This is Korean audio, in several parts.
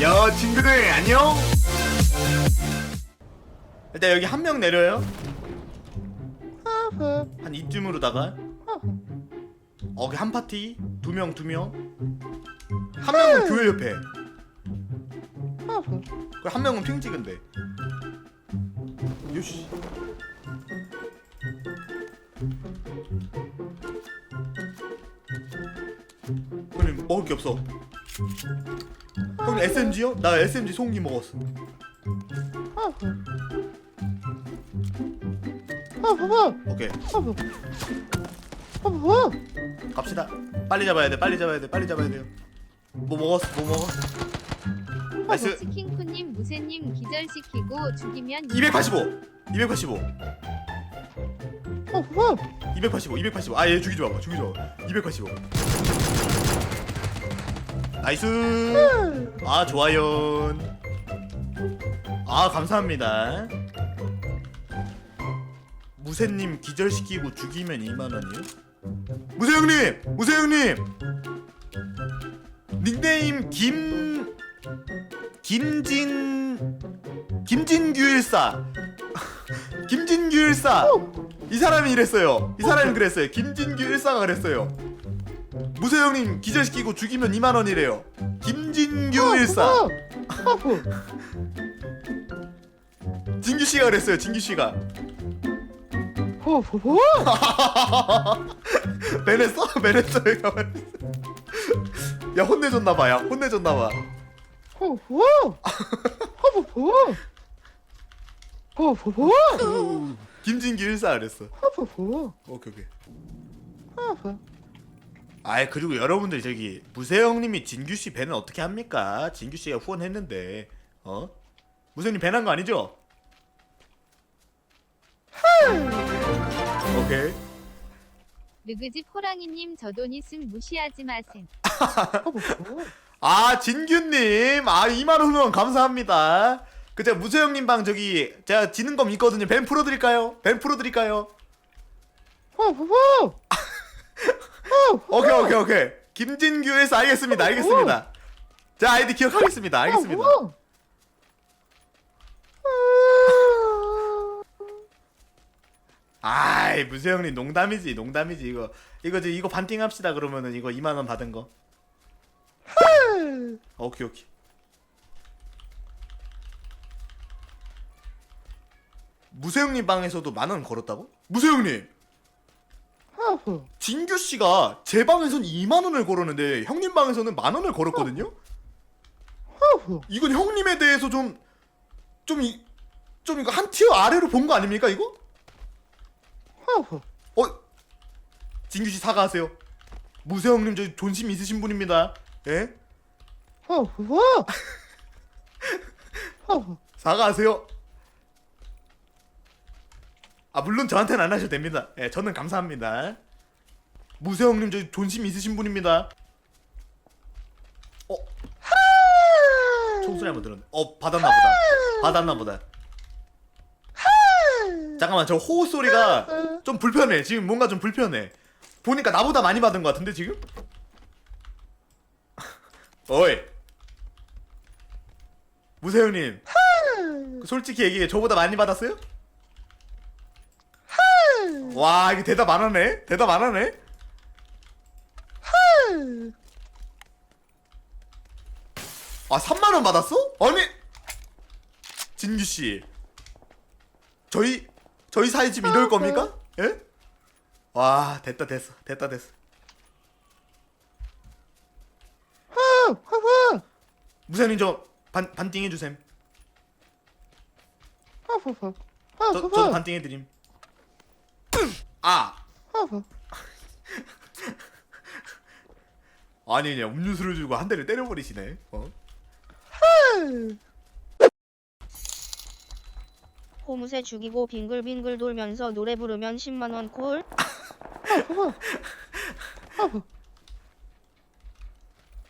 야 친구들 안녕! 일단 여기 한 명 내려요. 한 이쯤으로다가? 어, 여기 한 파티? 두 명 두명한 명은 교회 옆에 그한 명은 핑 찍은데 요시. 형님 먹을 게 없어 형님 SMG요? 나 SMG 송기 먹었어. 오케이. 갑시다. 빨리 잡아야 돼 빨리 잡아야 돼 빨리 잡아야 돼요. 뭐 먹었어? 뭐 먹어? 나이스. 치킨쿠님 무쇠님 기절시키고 죽이면 285 285 285 285 아 얘 죽이지 마봐. 죽이지 마285 나이스. 아 좋아요. 아 감사합니다. 무쇠님 기절시키고 죽이면 2만원이요? 무쇠형님! 무쇠형님! 닉네임 김... 김진... 김진규일사. 김진규일사. 이 사람이 이랬어요. 이 사람이 그랬어요. 김진규일사가 그랬어요 무쇠형님 기절시키고 죽이면 2만 원이래요. 김진규 일사. 진규 씨가 그랬어요 진규 씨가. 매냈어? 매냈어 얘가 매냈어. 야 혼내줬나 봐 야. 혼내줬나 봐. 김진규 일사 그랬어. 오케이 오케이 아이 그리고 여러분들 저기 무세형님이 진규 씨 배는 어떻게 합니까? 진규 씨가 후원했는데 어? 무세형님 배난 거 아니죠? 오케이 르그집 호랑이님 저 돈 있음 무시하지 마셈 아 진규님 아 2만원 후원 감사합니다 그 제가 무세형님 방 저기 제가 지는 거 있거든요 벤 풀어드릴까요? 벤 풀어드릴까요? 오케이 오케이 오케이. 김진규에서 알겠습니다. 알겠습니다. 자 아이디 기억하겠습니다. 알겠습니다. 아이 무세 형님 농담이지 농담이지. 이거 이거 저 이거 반띵 합시다 그러면은. 이거 2만 원 받은 거. 오케이 오케이. 무세 형님 방에서도 만 원 걸었다고? 무세 형님 진규 씨가 제 방에선 2만 원을 걸었는데 형님 방에서는 만 원을 걸었거든요. 이건 형님에 대해서 좀좀이좀 이거 한 티어 아래로 본 거 아닙니까 이거? 어 진규 씨 사과하세요. 무세 형님 저 존심 있으신 분입니다. 예? 사과하세요. 아 물론 저한테는 안 하셔도 됩니다. 예, 저는 감사합니다. 무세 형님 저 존심 있으신 분입니다. 어? 총소리 한번 들었네. 어 받았나 보다. 받았나 보다. 잠깐만 저 호우 소리가 좀 불편해. 지금 뭔가 좀 불편해. 보니까 나보다 많이 받은 것 같은데 지금? 어이. 무세 형님. 솔직히 얘기해 저보다 많이 받았어요? 와 이게 대답 안 하네 대답 안 하네 아 3만원 받았어? 아니 진규씨 저희 저희 사이 지금 이럴 겁니까? 예? 와 됐다 됐어 됐다 됐어 무사님 저 반, 반띵 해주셈 저, 저도 반띵 해드림 아. 아니 그냥 음료수를 주고 한 대를 때려버리시네. 어? 호무새 죽이고 빙글빙글 돌면서 노래 부르면 10만원 콜?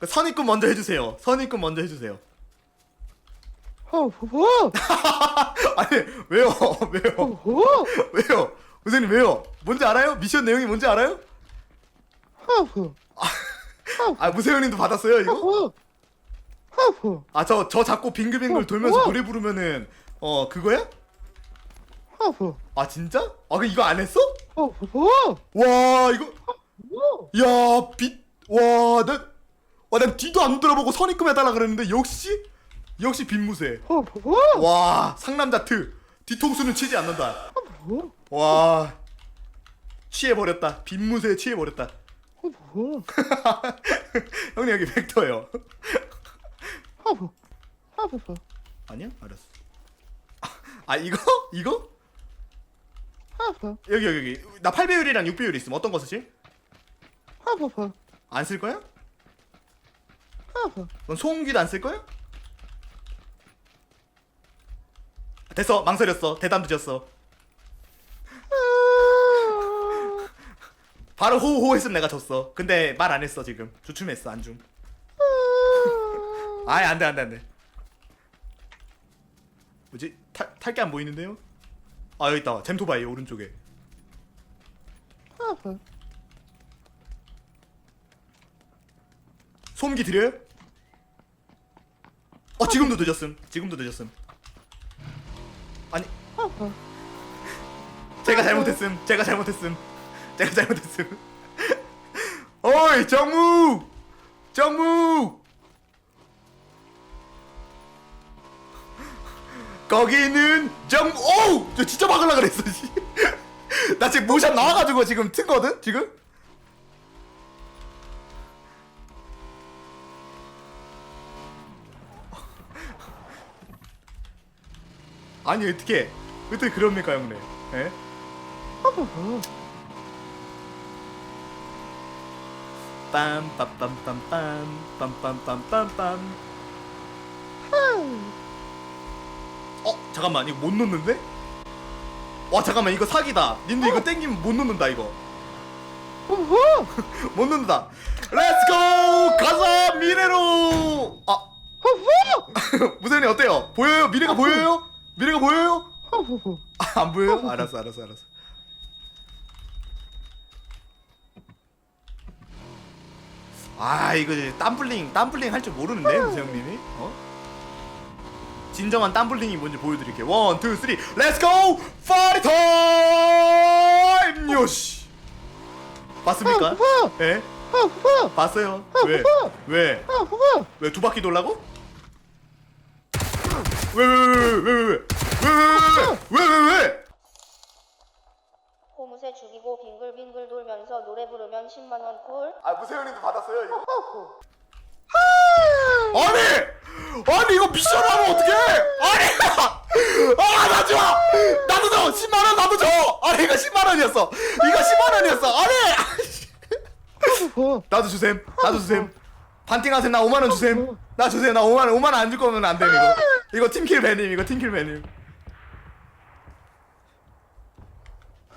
그 선입금 먼저 해주세요. 선입금 먼저 해주세요. 아니 왜요? 왜요? 왜요 선생님 왜요? 뭔지 알아요? 미션 내용이 뭔지 알아요? 아 무세형님도 받았어요 이거? 아저저 자꾸 빙글빙글 돌면서 노래 부르면은 어 그거야? 아 진짜? 아 그 이거 안 했어? 와 이거. 야 빛와내와난 뒤도 안 돌아보고 선입금 해달라 그랬는데 역시 역시 빈무새 와 상남자 트. 뒤통수는 치지 않는다 와. 취해버렸다. 빈무새에 취해버렸다. 형님 여기 벡터예요. 아니야? 알았어. 아 이거? 이거? 여기 여기 여기. 나 8배율이랑 6배율 있음. 어떤 거 쓰지? 안쓸 거야? 넌 소음기도 안 쓸 거야? 됐어. 망설였어. 대담 늦었어 바로 호호호 했으면 내가 졌어. 근데 말 안 했어 지금. 주춤했어 안중 아이 안돼 안돼 안돼. 뭐지? 탈게 안 보이는데요? 아 여기 있다. 잼토바이 오른쪽에. 소음기 드려요? 어 지금도 늦었음. 지금도 늦었음. 아니. 제가 잘못했음. 제가 잘못했음 제가 잘못했음. 어이 정무 정무 거기는 정 오우! 저 진짜 막으려 그랬어 씨. 나 지금 모션 나와가지고 지금 튼거든 지금? 아니 어떻게 어떻게 그럽니까 형님? 예? 빰 빰 빰 빰 빰 빰 빰 빰 빰 빰 어 잠깐만 이거 못 넣는데? 와 잠깐만 이거 사기다. 님들 이거 땡기면 못 넣는다 이거. 못 넣는다. 렛츠고 가자 미래로! 아. 무선이 어때요? 보여요? 미래가 보여요? 미래가 보여요? 아, 안 보여요? 알았어 알았어 알았어 아 이거 땀블링 땀블링 할 줄 모르는데 무세 형님이 어? 진정한 땀블링이 뭔지 보여드릴게요 원, 투, 쓰리 렛츠고! 파리 타임! 요시 봤습니까? 예? 봤어요 왜? 왜? 왜 두 바퀴 돌라고? 왜 왜 왜 왜 왜 왜 왜 왜 왜 왜? 호 무새 죽이고 빙글빙글 돌면서 노래 부르면 10만원 콜아 무세현님도 받았어요 이거? 아니! 아니 이거 미션 하면 어떡해! 아니! 아나 줘! 나도 줘! 10만원 나도 줘! 아니 이거 10만원이었어! 이거 10만원이었어! 아니! 나도 주셈 나도 주셈 반띵하셈 나 5만원 주셈 나 주셈 나 5만원 5만원 안 줄 거면 안됨 이거 이거 팀킬 배님 이거 팀킬 배님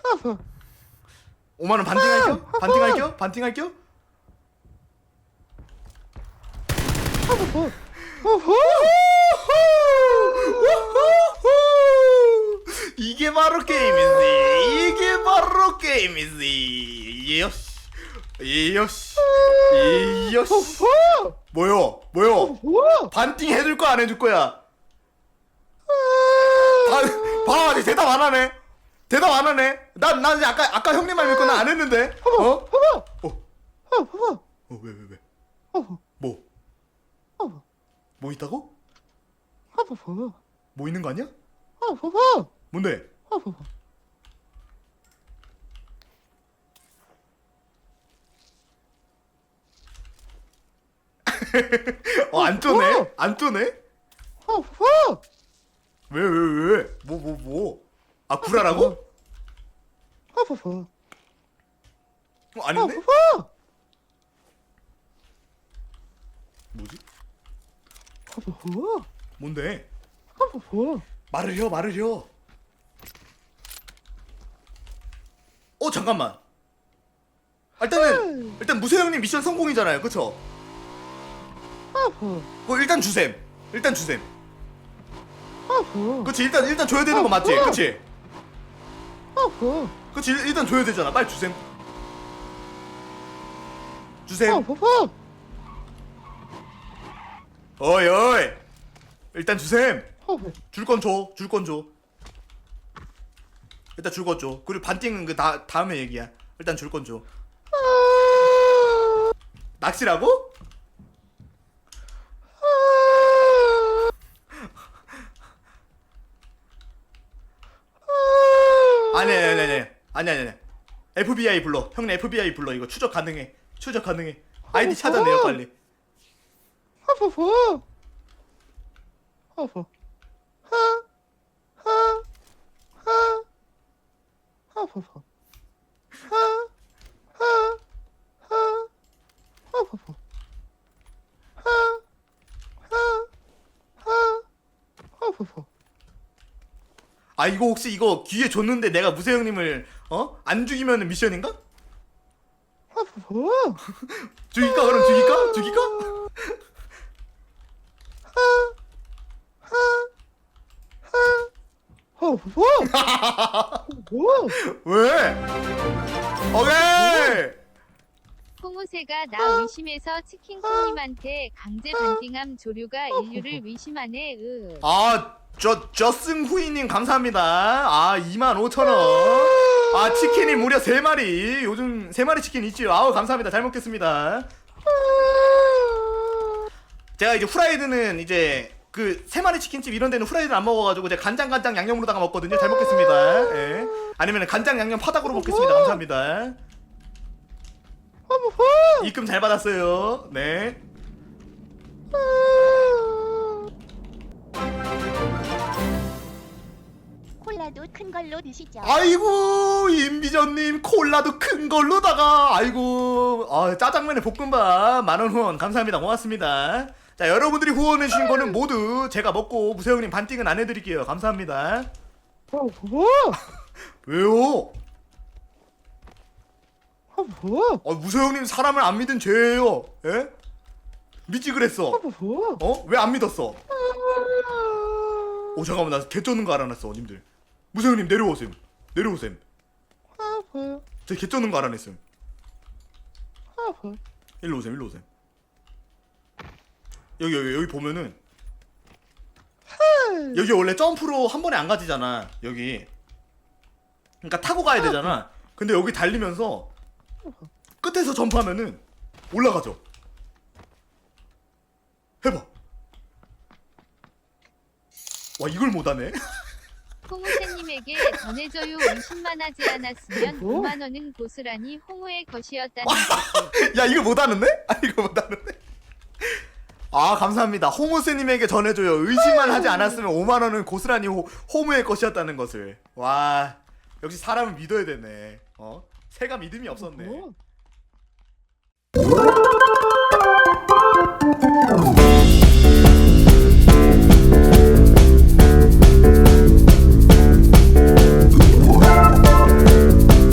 5만 원 반띵할게요? 반띵할게요? 반띵할게요? 이게 바로 게임이지. 이게 바로 게임이지. 요시. 요시. 요시. 뭐요? 뭐요? 반띵 해줄 거야 안 해줄 거야? 반, 봐, 아직 대답 안 하네. 대답 안 하네. 난, 난 이제 아까, 아까 형님 말 믿고 난 안 했는데. 어? 어? 어, 왜, 왜, 왜? 뭐? 뭐 있다고? 뭐 있는 거 아니야? 뭔데? 어, 안 쪼네? 안 쪼네? 왜, 왜, 왜, 왜? 뭐, 뭐, 뭐? 아, 구라라고? 어, 아닌데? 뭐지? 뭔데? 말을 혀, 말을 혀. 어, 잠깐만. 아, 일단은, 일단 무세 형님 미션 성공이잖아요. 그쵸? 어, 일단 주셈. 일단 주셈. 그치, 일단, 일단 줘야 되는 거 맞지? 그치? 그치, 일- 일단 줘야 되잖아. 빨리 주셈. 주셈. 어이 어이. 일단 주셈. 줄건 줘 줄 건 줘. 일단 줄 건 줘. 그리고 반띵은 그 다, 다음에 얘기야 일단 줄 건 줘. 낚시라고? 아니 아니 아니 아니 아니 아니 아니 FBI 불러 형님 FBI 불러 이거 추적 가능해 추적 가능해 아이디 찾아내요 빨리 허허허. 허허. 허. 허. 허. 허허허. 허. 허. 허. 허허허. 허. 허. 허. 허허허. 아 이거 혹시 이거 기회 줬는데 내가 무세 형님을 어? 안 죽이면 미션인가? 허허허. 죽일까 그럼 죽일까? 죽일까? 허허허. 허허. 왜? 오케이 홍우세가 나 의심해서 치킨콩님한테 강제 반띵함 조류가 인류를 의심하네 으. 아 저 저승 후이님 감사합니다 아 25,000원 아 치킨이 무려 3마리 요즘 3마리 치킨 있지요 아우 감사합니다 잘 먹겠습니다 제가 이제 후라이드는 이제 그 세 마리 치킨집 이런 데는 후라이드를 안 먹어가지고 제가 간장 간장 양념으로다가 먹거든요. 잘 먹겠습니다. 예. 아니면 간장 양념 파닭으로 먹겠습니다. 감사합니다. 입금 잘 받았어요. 네. 콜라도 큰 걸로 드시죠. 아이고 임비전님 콜라도 큰 걸로다가 아이고 아, 짜장면에 볶음밥 만원 후원 감사합니다. 고맙습니다. 자 여러분들이 후원해 주신 거는 모두 제가 먹고 무세형님 반띵은 안 해드릴게요. 감사합니다. 허허. 왜요? 허허. 아, 무서형님 사람을 안 믿은 죄예요. 예? 믿지 그랬어. 허허. 어? 왜 안 믿었어? 오 잠깐만 나 개쩌는 거 알아냈어, 님들. 무서형님 내려오셈. 내려오셈. 허허. 제 개쩌는 거 알아냈음. 허허. 일로 오셈, 일로 오셈. 여기 여기 여기 보면은 여기 원래 점프로 한 번에 안 가지잖아. 여기. 그러니까 타고 가야 되잖아. 근데 여기 달리면서 끝에서 점프하면은 올라가죠. 해봐. 와 이걸 못하네. 홍우세님에게 전해줘요 의심만 하지 않았으면 뭐? 5만 원은 고스란히 홍우의 것이었다는 야 이거 못하는데? 아 이거 못하는데? 아 감사합니다. 호무스님에게 전해줘요. 의심만 하지 않았으면 5만 원은 고스란히 호, 호무의 것이었다는 것을. 와 역시 사람을 믿어야 되네. 어? 새가 믿음이 없었네. 허허.